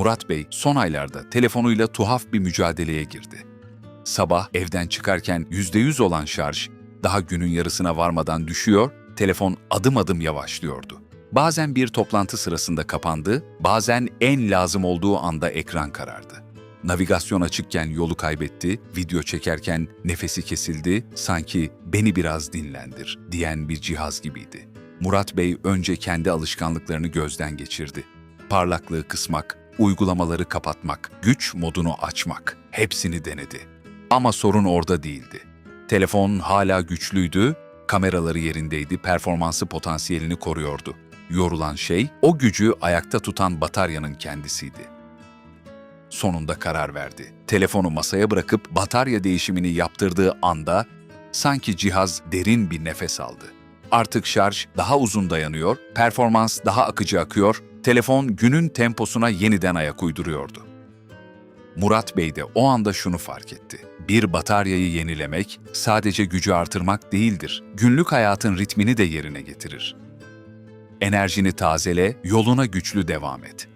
Murat Bey son aylarda telefonuyla tuhaf bir mücadeleye girdi. Sabah evden çıkarken %100 olan şarj daha günün yarısına varmadan düşüyor, telefon adım adım yavaşlıyordu. Bazen bir toplantı sırasında kapandı, bazen en lazım olduğu anda ekran karardı. Navigasyon açıkken yolu kaybetti, video çekerken nefesi kesildi, sanki beni biraz dinlendir diyen bir cihaz gibiydi. Murat Bey önce kendi alışkanlıklarını gözden geçirdi. Parlaklığı kısmak, uygulamaları kapatmak, güç modunu açmak, hepsini denedi. Ama sorun orada değildi. Telefon hala güçlüydü, kameraları yerindeydi, performansı potansiyelini koruyordu. Yorulan şey, o gücü ayakta tutan bataryanın kendisiydi. Sonunda karar verdi. Telefonu masaya bırakıp batarya değişimini yaptırdığı anda sanki cihaz derin bir nefes aldı. Artık şarj daha uzun dayanıyor, performans daha akıcı akıyor, telefon günün temposuna yeniden ayak uyduruyordu. Murat Bey de o anda şunu fark etti. Bir bataryayı yenilemek sadece gücü artırmak değildir. Günlük hayatın ritmini de yerine getirir. Enerjini tazele, yoluna güçlü devam et.